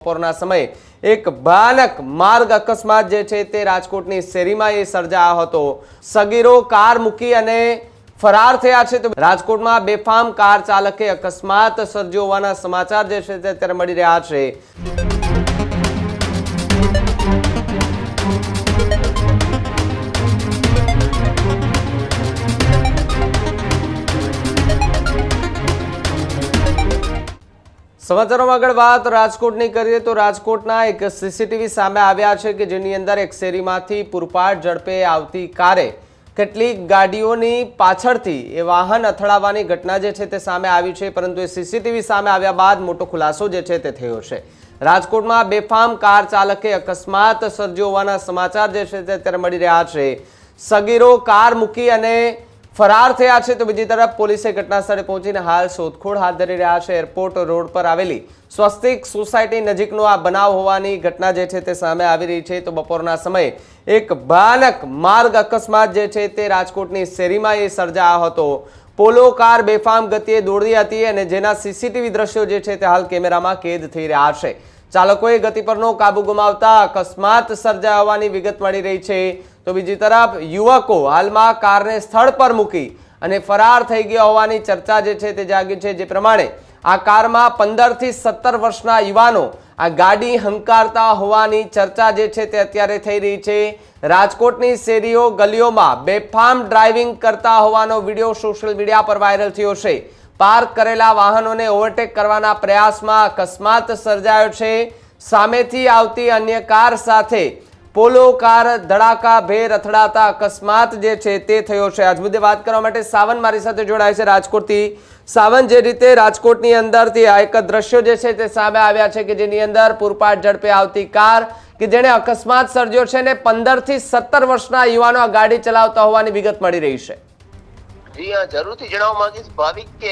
બપોરના સમયે એક ભયાનક માર્ગ અકસ્માત જે છે તે રાજકોટની શેરીમાં એ સર્જાયો હતો. સગીરો, કાર મૂકી અને ફરાર થયા છે. તો રાજકોટમાં બેફામ કાર ચાલકે અકસ્માત સર્જ્યો હોવાના સમાચાર જે છે તે અત્યારે મળી રહ્યા છે. સમાચારોમાં આગળ વાત, રાજકોટની કરીએ તો રાજકોટના એક સીસીટીવી સામે આવ્યા છે કે જેની અંદર એક શેરીમાંથી પૂરપાટ ઝડપે આવતી કારે કેટલીક ગાડીઓની પાછળથી એ વાહન અથડાવવાની ઘટના જે છે તે સામે આવી છે, પરંતુ એ સીસીટીવી સામે આવ્યા બાદ મોટો ખુલાસો જે છે તે થયો છે. રાજકોટમાં બેફામ કાર ચાલકે અકસ્માત સર્જ્યો હોવાના સમાચાર જે છે તે અત્યારે મળી રહ્યા છે. સગીરો કાર મૂકી અને ફરાર થયા છે તો બીજી તરફ પોલીસે ઘટના સ્થળે પહોંચીને હાલ શોધખોળ હાથ ધરી રહ્યા છે. એરપોર્ટ રોડ પર આવેલી સ્વસ્તિક સોસાયટી નજીકનો આ બનાવ હોવાની ઘટના જે છે તે સામે આવી રહી છે. તો બપોરના સમયે એક ભયાનક માર્ગ અકસ્માત જે છે તે રાજકોટની શેરીમાં એ સર્જાયો હતો. પોલો કાર બેફામ ગતિએ દોડતી હતી અને જેના સીસીટીવી દ્રશ્યો જે છે તે હાલ કેમેરામાં કેદ થઈ રહ્યા છે. ચાલકોએ ગતિ પરનો કાબુ ગુમાવતા અકસ્માત સર્જાયા હોવાની વિગત મળી રહી છે. તો બીજી તરફ યુવકો હાલમાં કારને સ્થળ પર મૂકી અને ફરાર થઈ ગયા હોવાની ચર્ચા જે છે તે જાગી છે, જે પ્રમાણે આ કારમાં પંદરથી સત્તર વર્ષના યુવાનો આ ગાડી હંકારતા હોવાની ચર્ચા જે છે તે અત્યારે થઈ રહી છે. રાજકોટની શેરીઓ ગલીઓમાં બેફામ ડ્રાઇવિંગ કરતા હોવાનો વીડિયો સોશિયલ મીડિયા પર વાયરલ થયો છે. પાર્ક કરેલા વાહનોને ઓવરટેક કરવાના પ્રયાસમાં અકસ્માત સર્જાયો છે. સામેથી આવતી અન્ય કાર સાથે પોલો, કાર, ધડાકા, ભેર અથડાતા અકસ્માત જે છે તે થયો છે. આજ મુદ્દે વાત કરવા માટે સાવન મારી સાથે જોડાય છે રાજકોટથી. સાવન જે રીતે રાજકોટની અંદરથી આ એક દ્રશ્યો જે છે તે સામે આવ્યા છે કે જેની અંદર પૂરપાટ ઝડપે આવતી કાર કે જેણે અકસ્માત સર્જ્યો છે ને પંદરથી સત્તર વર્ષના યુવાનો આ ગાડી ચલાવતા હોવાની વિગત મળી રહી છે. જી હા, જરૂરથી જણાવવા માંગીશ. ભાવિક કે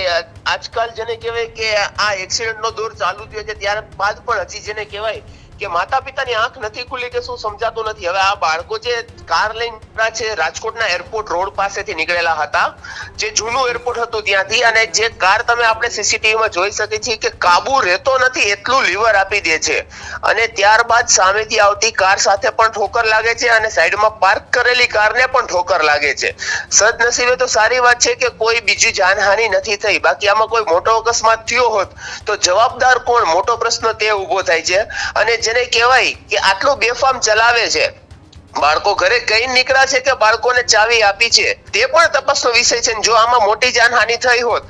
આજકાલ જેને કહેવાય કે આ એક્સિડન્ટ નો દોર ચાલુ થયો છે, ત્યાર બાદ પણ હજી જેને કહેવાય કે માતા પિતાની આંખ નથી ખુલી કે શું સમજાતું નથી. હવે આ બાળકો જે કાર લઈને છે, રાજકોટના એરપોર્ટ રોડ પાસેથી નીકળેલા હતા, જે જૂનું એરપોર્ટ હતું ત્યાંથી, અને જે કાર તમે આપણે સીસીટીવીમાં જોઈ શકીએ છીએ કે કાબુ રહેતો નથી, એટલું લીવર આપી દે છે. અને ત્યારબાદ સામેથી આવતી કાર સાથે પણ ઠોકર લાગે છે, અને સાઈડમાં પાર્ક કરેલી કારને પણ ઠોકર લાગે છે. સદનસીબે તો સારી વાત છે કે કોઈ બીજી જાનહાનિ નથી થઈ. બાકી આમાં કોઈ મોટો અકસ્માત થયો હોત, તો જવાબદાર કોણ? મોટો પ્રશ્ન તે ઊભો થાય છે. અને જેને કહેવાય કે આટલું બેફામ ચલાવે છે. બાળકો ઘરે કઈ નીકળ્યા છે કે બાળકોને ચાવી આપી છે? તે પણ તપાસનો વિષય છે જો આમાં મોટી જાનહાનિ થઈ હોત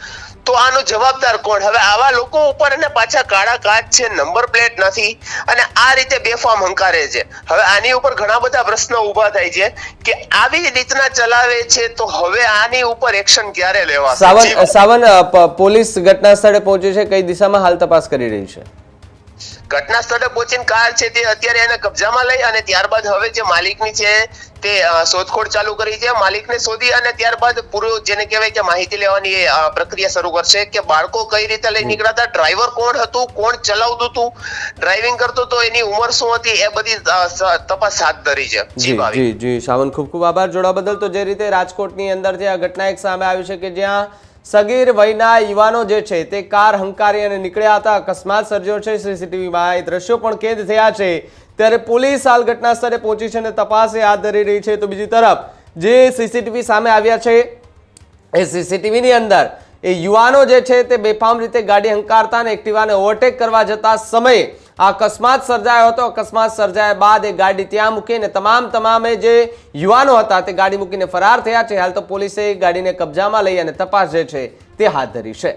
તો આનો જવાબદાર કોણ? હવે આવા લોકો ઉપર અને પાછા કાળા કાચ છે નંબર પ્લેટ નથી અને આ રીતે બેફામ હંકારે છે. હવે આની ઉપર ઘણા બધા પ્રશ્નો ઊભા થાય છે કે આવી રીતના ચલાવે છે તો હવે આની ઉપર એક્શન ક્યારે લેવા સાવન સાવન પોલીસ ઘટના સ્થળે પહોંચી છે કઈ દિશામાં હાલ તપાસ કરી રહી છે? ઘટના સ્થળે પહોંચીને કાર છે તે અત્યારે એને કબજામાં લઈ અને ત્યારબાદ હવે જે માલિકની છે તે શોધખોળ ચાલુ કરી છે. માલિકને શોધી અને ત્યારબાદ પૂરો જેને કહેવાય કે માહિતી લેવાની પ્રક્રિયા શરૂ કરશે કે બાળકો કઈ રીતે લઈ નીકળ્યા હતા ડ્રાઈવર કોણ હતું કોણ ચલાવતું હતું ડ્રાઇવિંગ કરતો તો એની ઉંમર શું હતી એ બધી તપાસ હાથ ધરી છે. જી જી સાવન ખૂબ ખૂબ આભાર. જોડા બદલ તો જે રીતે રાજકોટની જે આ ઘટના એક સામે આવી છે કે જ્યાં સગીર વયના યુવાનો જે છે તે કાર હંકારી અને નીકળ્યા હતા. અકસ્માત સર્જ્યો છે. સીસીટીવીમાં એ દ્રશ્યો પણ કેદ થયા છે. ત્યારે પોલીસ હાલ ઘટના સ્થળે પહોંચી છે અને તપાસ હાથ ધરી રહી છે. તો બીજી તરફ જે સીસીટીવી સામે આવ્યા છે, એ સીસીટીવીની અંદર એ યુવાનો જે છે તે બેફામ રીતે ગાડી હંકારતા અને એક્ટિવાને ઓવરટેક કરવા જતા સમયે આ અકસ્માત સર્જાયો હતો. અકસ્માત સર્જાયા બાદ એ ગાડી ત્યાં મૂકીને તમામ તમામે જે યુવાનો હતા તે ગાડી મૂકીને ફરાર થયા છે. હાલ તો પોલીસે ગાડીને કબજામાં લઈ અને તપાસ જે છે તે હાથ ધરી છે.